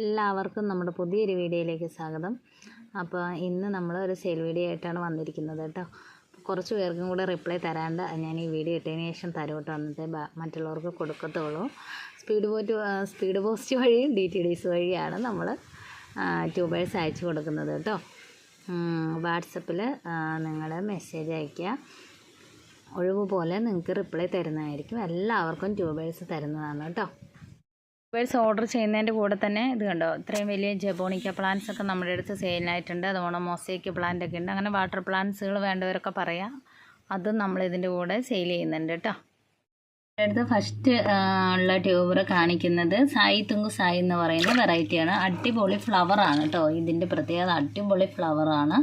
എല്ലാവർക്കും നമ്മുടെ പുതിയൊരു വീഡിയോയിലേക്ക് സ്വാഗതം. അപ്പോൾ ഇന്ന് നമ്മൾ ഒരു സെയിൽ വീഡിയോ ആയിട്ടാണ് വന്നിരിക്കുന്നത് കേട്ടോ. കുറച്ച് പേർക്കും കൂടെ റിപ്ലൈ തരാണ്ട് ഞാൻ ഈ വീഡിയോ ഇട്ടതിന് ശേഷം തരും കേട്ടോ എന്നിട്ട് മറ്റുള്ളവർക്ക് കൊടുക്കത്തുള്ളൂ. സ്പീഡ് പോസ്റ്റ് സ്പീഡ് പോസ്റ്റ് വഴിയും ഡി ടി ഡി സി വഴിയാണ് നമ്മൾ ട്യൂബേഴ്സ് അയച്ചു കൊടുക്കുന്നത് കേട്ടോ. വാട്സപ്പിൽ നിങ്ങൾ മെസ്സേജ് അയയ്ക്കുക. ഒഴിവ് പോലെ നിങ്ങൾക്ക് റിപ്ലൈ തരുന്നതായിരിക്കും. എല്ലാവർക്കും ട്യൂബേഴ്സ് തരുന്നതാണ് കേട്ടോ. ട്യൂബേഴ്സ് ഓർഡർ ചെയ്യുന്നതിന്റെ കൂടെ തന്നെ ഇത് കണ്ടോ? ഇത്രയും വലിയ ജബോണിക്ക പ്ലാന്റ്സ് ഒക്കെ നമ്മുടെ അടുത്ത് സെയിലായിട്ടുണ്ട് അതുപോലെ മൊസൈക്ക് പ്ലാന്റ് ഒക്കെ ഉണ്ട്. അങ്ങനെ വാട്ടർ പ്ലാന്റ്സുകൾ വേണ്ടവരൊക്കെ പറയാം. അതും നമ്മളിതിന്റെ കൂടെ സെയിൽ ചെയ്യുന്നുണ്ട് കേട്ടോ. അടുത്ത് ഫസ്റ്റ് ഉള്ള ട്യൂബർ കാണിക്കുന്നത് സായി തുങ്കു സായി എന്ന് പറയുന്ന വെറൈറ്റിയാണ് അടിപൊളി ഫ്ലവറാണ് കേട്ടോ ഇതിന്റെ പ്രത്യേകത അടിപൊളി ഫ്ലവറാണ്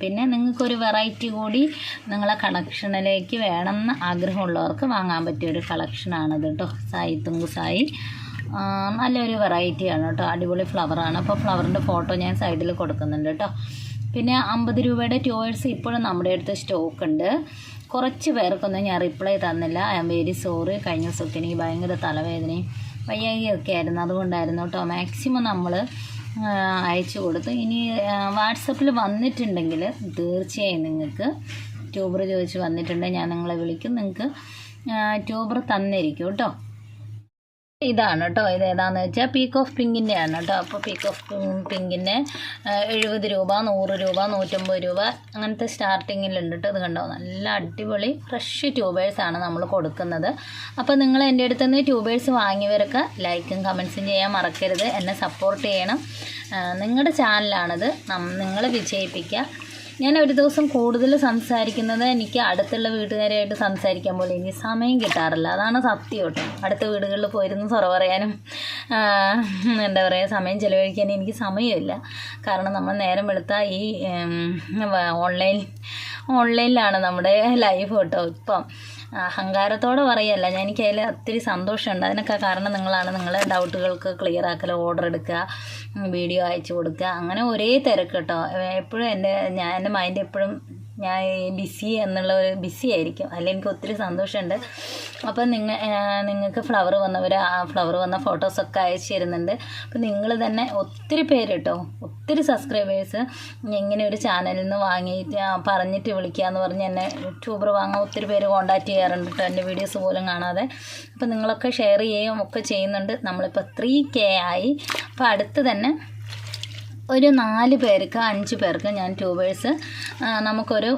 പിന്നെ നിങ്ങൾക്കൊരു വെറൈറ്റി കൂടി നിങ്ങളെ കളക്ഷനിലേക്ക് വേണമെന്ന് ആഗ്രഹമുള്ളവർക്ക് വാങ്ങാൻ പറ്റിയ ഒരു കളക്ഷനാണിത് കേട്ടോ സായി തുങ്കു സായി. നല്ലൊരു വെറൈറ്റിയാണ് കേട്ടോ. അടിപൊളി ഫ്ലവറാണ് അപ്പോൾ ഫ്ലവറിന്റെ ഫോട്ടോ ഞാൻ സൈഡിൽ കൊടുക്കുന്നുണ്ട് കേട്ടോ. പിന്നെ അമ്പത് രൂപയുടെ ട്യൂവേഴ്സ് ഇപ്പോഴും നമ്മുടെ അടുത്ത് സ്റ്റോക്ക് ഉണ്ട്. കുറച്ച് പേർക്കൊന്നും ഞാൻ റിപ്ലൈ തന്നില്ല. ഐ എം വെരി സോറി കഴിഞ്ഞ ദിവസമൊക്കെ എനിക്ക് ഭയങ്കര തലവേദനയും വയ്യായികയൊക്കെ ആയിരുന്നു. അതുകൊണ്ടായിരുന്നു കേട്ടോ. മാക്സിമം നമ്മൾ അയച്ചു കൊടുത്തു. ഇനി വാട്സപ്പിൽ വന്നിട്ടുണ്ടെങ്കിൽ തീർച്ചയായും നിങ്ങൾക്ക് ട്യൂബർ ചോദിച്ച് വന്നിട്ടുണ്ടെങ്കിൽ ഞാൻ നിങ്ങളെ വിളിക്കും. നിങ്ങൾക്ക് ട്യൂബർ തന്നിരിക്കും കേട്ടോ. ഇതാണ് കേട്ടോ. ഇത് ഏതാണെന്ന് വെച്ചാൽ പീക്ക് ഓഫ് പിങ്കിന്റെ ആണ് കേട്ടോ അപ്പോൾ പീക്ക് ഓഫ് പിങ്കിന്റെ എഴുപത് രൂപ നൂറ് രൂപ നൂറ്റമ്പത് രൂപ അങ്ങനത്തെ സ്റ്റാർട്ടിങ്ങിലുണ്ട് കേട്ടോ. ഇത് കണ്ടോ? നല്ല അടിപൊളി ഫ്രഷ് ട്യൂബേഴ്സാണ് നമ്മൾ കൊടുക്കുന്നത്. അപ്പോൾ നിങ്ങൾ എന്റെ അടുത്ത് നിന്ന് ട്യൂബേഴ്സ് വാങ്ങിയവരൊക്കെ ലൈക്കും കമൻസും ചെയ്യാൻ മറക്കരുത്. എന്നെ സപ്പോർട്ട് ചെയ്യണം. നിങ്ങളുടെ ചാനലാണിത് നിങ്ങൾ വിജയിപ്പിക്കുക ഞാൻ ഒരു ദിവസം കൂടുതൽ സംസാരിക്കുന്നത് എനിക്ക് അടുത്തുള്ള വീട്ടുകാരായിട്ട് സംസാരിക്കാൻ പോലും എനിക്ക് സമയം കിട്ടാറില്ല. അതാണ് സത്യം കേട്ടോ. അടുത്ത വീടുകളിൽ പോയിരുന്ന് സൊറ പറയാനും എന്താ പറയുക സമയം ചിലവഴിക്കാൻ എനിക്ക് സമയമില്ല. കാരണം നമ്മൾ നേരം വെളുത്ത ഈ ഓൺലൈൻ ഓൺലൈനിലാണ് നമ്മുടെ ലൈഫ് കേട്ടോ. ഇപ്പം അഹങ്കാരത്തോടെ പറയല്ല. ഞാൻ എനിക്ക് അതിൽ ഒത്തിരി സന്തോഷമുണ്ട്. അതിനൊക്കെ കാരണം നിങ്ങളാണ് നിങ്ങളെ ഡൗട്ടുകൾക്ക് ക്ലിയർ ആക്കൽ ഓർഡർ എടുക്കുക വീഡിയോ അയച്ചു കൊടുക്കുക. അങ്ങനെ ഒരേ തിരക്ക് കേട്ടോ. എപ്പോഴും എന്റെ ഞാൻ എന്റെ മൈൻഡ് എപ്പോഴും ഞാൻ ബിസി എന്നുള്ള ഒരു ബിസി ആയിരിക്കും. അതിൽ എനിക്ക് ഒത്തിരി സന്തോഷമുണ്ട്. അപ്പം നിങ്ങൾ നിങ്ങൾക്ക് ഫ്ലവർ വന്നവർ ആ ഫ്ലവർ വന്ന ഫോട്ടോസൊക്കെ അയച്ചു തരുന്നുണ്ട്. അപ്പം നിങ്ങൾ തന്നെ ഒത്തിരി പേര് കേട്ടോ ഒത്തിരി സബ്സ്ക്രൈബേഴ്സ് ഇങ്ങനെ ഒരു ചാനലിൽ നിന്ന് വാങ്ങിയിട്ട് പറഞ്ഞിട്ട് വിളിക്കുക എന്ന് പറഞ്ഞ് എന്നെ യൂട്യൂബർ വാങ്ങാൻ ഒത്തിരി പേര് കോൺടാക്റ്റ് ചെയ്യാറുണ്ട് കേട്ടോ എന്റെ വീഡിയോസ് പോലും കാണാതെ. അപ്പം നിങ്ങളൊക്കെ ഷെയർ ചെയ്യുകയും ഒക്കെ ചെയ്യുന്നുണ്ട്. നമ്മളിപ്പോൾ ത്രീ കെ ആയി. അപ്പോൾ അടുത്ത് തന്നെ ഒരു നാല് പേർക്ക് അഞ്ച് പേർക്ക് ഞാൻ ട്യൂബേഴ്സ് നമുക്കൊരു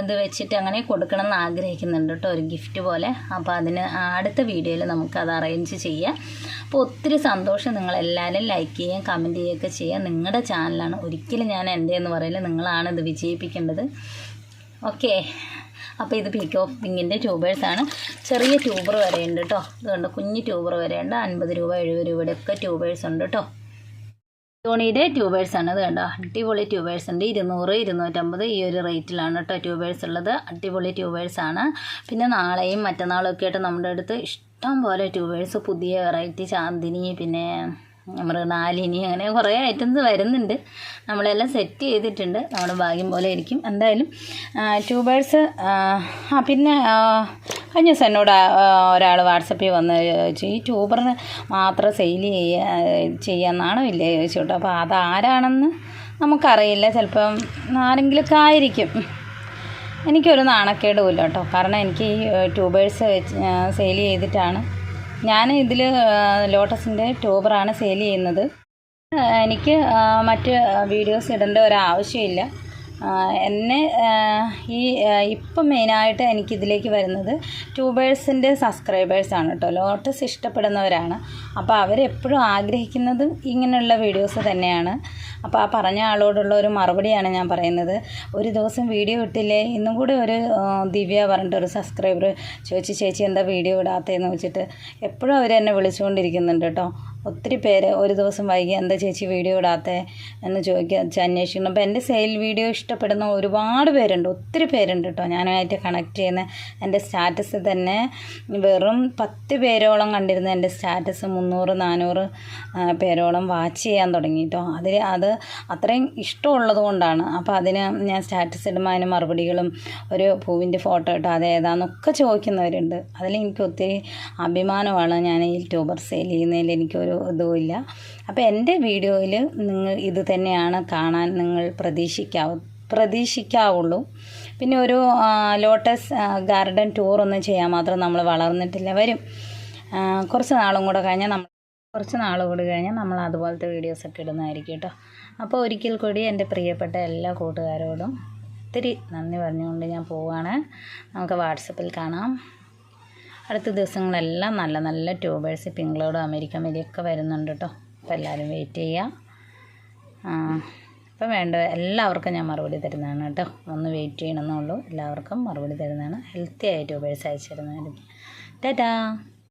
ഇത് വെച്ചിട്ട് അങ്ങനെ കൊടുക്കണം എന്ന് ആഗ്രഹിക്കുന്നുണ്ട് കേട്ടോ ഒരു ഗിഫ്റ്റ് പോലെ. അപ്പോൾ അതിന് അടുത്ത വീഡിയോയിൽ നമുക്കത് അറേഞ്ച് ചെയ്യാം. അപ്പോൾ ഒത്തിരി സന്തോഷം നിങ്ങളെല്ലാവരും ലൈക്ക് ചെയ്യുകയും കമന്റ് ചെയ്യുകയൊക്കെ ചെയ്യാം നിങ്ങളുടെ ചാനലാണ് ഒരിക്കലും ഞാൻ എന്റെ എന്ന് പറയില്ല. നിങ്ങളാണ് ഇത് വിജയിപ്പിക്കേണ്ടത്. ഓക്കെ അപ്പോൾ ഇത് പീക്ക് ഓഫ് പിങ്കിന്റെ ട്യൂബേഴ്സാണ് ചെറിയ ട്യൂബർ വരെയുണ്ട് കേട്ടോ. ഇതുകൊണ്ട് കുഞ്ഞ് ട്യൂബർ വരെയുണ്ട്. അൻപത് രൂപ എഴുപത് രൂപയുടെ ഒക്കെ ട്യൂബേഴ്സ് ഉണ്ട് കേട്ടോ. ധോണിയുടെ ട്യൂബേഴ്സ് ആണ്. ഇത് കണ്ടോ? അടിപൊളി ട്യൂബേഴ്സ് ഉണ്ട്. ഇരുന്നൂറ് ഇരുന്നൂറ്റമ്പത് ഈ ഒരു റേറ്റിലാണ് കേട്ടോ ട്യൂബേഴ്സ് ഉള്ളത്. അടിപൊളി ട്യൂബേഴ്സ് ആണ്. പിന്നെ നാളെയും മറ്റന്നാളും ഒക്കെ ആയിട്ട് നമ്മുടെ അടുത്ത് ഇഷ്ടം പോലെ ട്യൂബേഴ്സ് പുതിയ വെറൈറ്റി ചാന്ദിനി പിന്നെ മൃണാലിനി അങ്ങനെ കുറേ ഐറ്റംസ് വരുന്നുണ്ട്. നമ്മളെല്ലാം സെറ്റ് ചെയ്തിട്ടുണ്ട്. നമ്മുടെ ഭാഗ്യം പോലെ ഇരിക്കും. എന്തായാലും ട്യൂബേഴ്സ് പിന്നെ കഴിഞ്ഞ ദിവസം എന്നോട് ഒരാൾ വാട്സപ്പിൽ വന്ന് ചോദിച്ചു ഈ ട്യൂബറിന് മാത്രം സെയിൽ ചെയ്യുക ചെയ്യാന്നാണോ ഇല്ലേ? ചോദിച്ചു കേട്ടോ. അപ്പോൾ അതാരാണെന്ന് നമുക്കറിയില്ല. ചിലപ്പം ആരെങ്കിലുമൊക്കെ ആയിരിക്കും. എനിക്കൊരു നാണക്കേടുമില്ല കേട്ടോ. കാരണം എനിക്ക് ഈ ട്യൂബേഴ്സ് സെയിൽ ചെയ്തിട്ടാണ്. ഞാൻ ഇതിൽ ലോട്ടസിന്റെ ട്യൂബറാണ് സെയിൽ ചെയ്യുന്നത്. എനിക്ക് മറ്റ് വീഡിയോസ് ഇടേണ്ട ഒരാവശ്യമില്ല. എന്നെ ഈ ഇപ്പം മെയിനായിട്ട് എനിക്കിതിലേക്ക് വരുന്നത് ട്യൂബേഴ്സിന്റെ സബ്സ്ക്രൈബേഴ്സാണ് കേട്ടോ. ലോട്ടസ് ഇഷ്ടപ്പെടുന്നവരാണ്. അപ്പോൾ അവരെപ്പോഴും ആഗ്രഹിക്കുന്നതും ഇങ്ങനെയുള്ള വീഡിയോസ് തന്നെയാണ്. അപ്പോൾ ആ പറഞ്ഞ ആളോടുള്ള ഒരു മറുപടിയാണ് ഞാൻ പറയുന്നത്. ഒരു ദിവസം വീഡിയോ ഇട്ടില്ലേ? ഇന്നും കൂടി ഒരു ദിവ്യ പറഞ്ഞിട്ട് ഒരു സബ്സ്ക്രൈബർ ചോദിച്ചു ചേച്ചി എന്താ വീഡിയോ ഇടാത്തതെന്ന് വെച്ചിട്ട് എപ്പോഴും അവർ എന്നെ വിളിച്ചുകൊണ്ടിരിക്കുന്നുണ്ട് കേട്ടോ ഒത്തിരി പേര് ഒരു ദിവസം വൈകി എന്താ ചേച്ചി വീഡിയോ ഇടാത്തേ? എന്ന് ചോദിക്കുക അന്വേഷിക്കണം അപ്പോൾ എന്റെ സെയിൽ വീഡിയോ ഇഷ്ടപ്പെടുന്ന ഒരുപാട് പേരുണ്ട് ഒത്തിരി പേരുണ്ട് കേട്ടോ ഞാനുമായിട്ട് കണക്ട് ചെയ്യുന്ന എന്റെ സ്റ്റാറ്റസ് തന്നെ വെറും പത്ത് പേരോളം കണ്ടിരുന്ന എന്റെ സ്റ്റാറ്റസ് മുന്നൂറ് നാനൂറ് പേരോളം വാച്ച് ചെയ്യാൻ തുടങ്ങി കേട്ടോ അതിൽ അത് അത്രയും ഇഷ്ടമുള്ളത് കൊണ്ടാണ്. അപ്പോൾ അതിന് ഞാൻ സ്റ്റാറ്റസ് ഇടുമ്പോൾ അതിന് മറുപടികളും ഒരു പൂവിന്റെ ഫോട്ടോ ഇട്ടോ അത് ഏതാണെന്നൊക്കെ ചോദിക്കുന്നവരുണ്ട്. അതിൽ എനിക്ക് ഒത്തിരി അഭിമാനമാണ് ഞാൻ ഈ ട്യൂബർ സെയിൽ ചെയ്യുന്നതിൽ എനിക്കൊരു ഇല്ല. അപ്പോൾ എന്റെ വീഡിയോയിൽ നിങ്ങൾ ഇത് തന്നെയാണ് കാണാൻ നിങ്ങൾ പ്രതീക്ഷിക്കാവൂ പ്രതീക്ഷിക്കാവുള്ളൂ. പിന്നെ ഒരു ലോട്ടസ് ഗാർഡൻ ടൂർ ഒന്നും ചെയ്യാൻ മാത്രം നമ്മൾ വളർന്നിട്ടില്ല. വരും. കുറച്ച് നാളും കൂടെ കഴിഞ്ഞാൽ നമ്മൾ കുറച്ച് നാൾ കൂടി കഴിഞ്ഞാൽ നമ്മൾ അതുപോലത്തെ വീഡിയോസൊക്കെ ഇടുന്നതായിരിക്കും കേട്ടോ. അപ്പോൾ ഒരിക്കൽ കൂടി എന്റെ പ്രിയപ്പെട്ട എല്ലാ കൂട്ടുകാരോടും ഒത്തിരി നന്ദി പറഞ്ഞുകൊണ്ട് ഞാൻ പോവുകയാണ് നമുക്ക് വാട്സപ്പിൽ കാണാം. അടുത്ത ദിവസങ്ങളെല്ലാം നല്ല നല്ല ട്യൂബേഴ്സ് പിങ്കളോടും അമേരിക്കൻ വലിയൊക്കെ വരുന്നുണ്ട് കേട്ടോ. അപ്പോൾ എല്ലാവരും വെയിറ്റ് ചെയ്യുക. അപ്പം വേണ്ട എല്ലാവർക്കും ഞാൻ മറുപടി തരുന്നതാണ് കേട്ടോ. ഒന്ന് വെയിറ്റ് ചെയ്യണമെന്നുള്ളൂ. എല്ലാവർക്കും മറുപടി തരുന്നതാണ്. ഹെൽത്തി ആയ ട്യൂബേഴ്സ് അയച്ചു തരുന്നതായിരിക്കും ടാറ്റാ.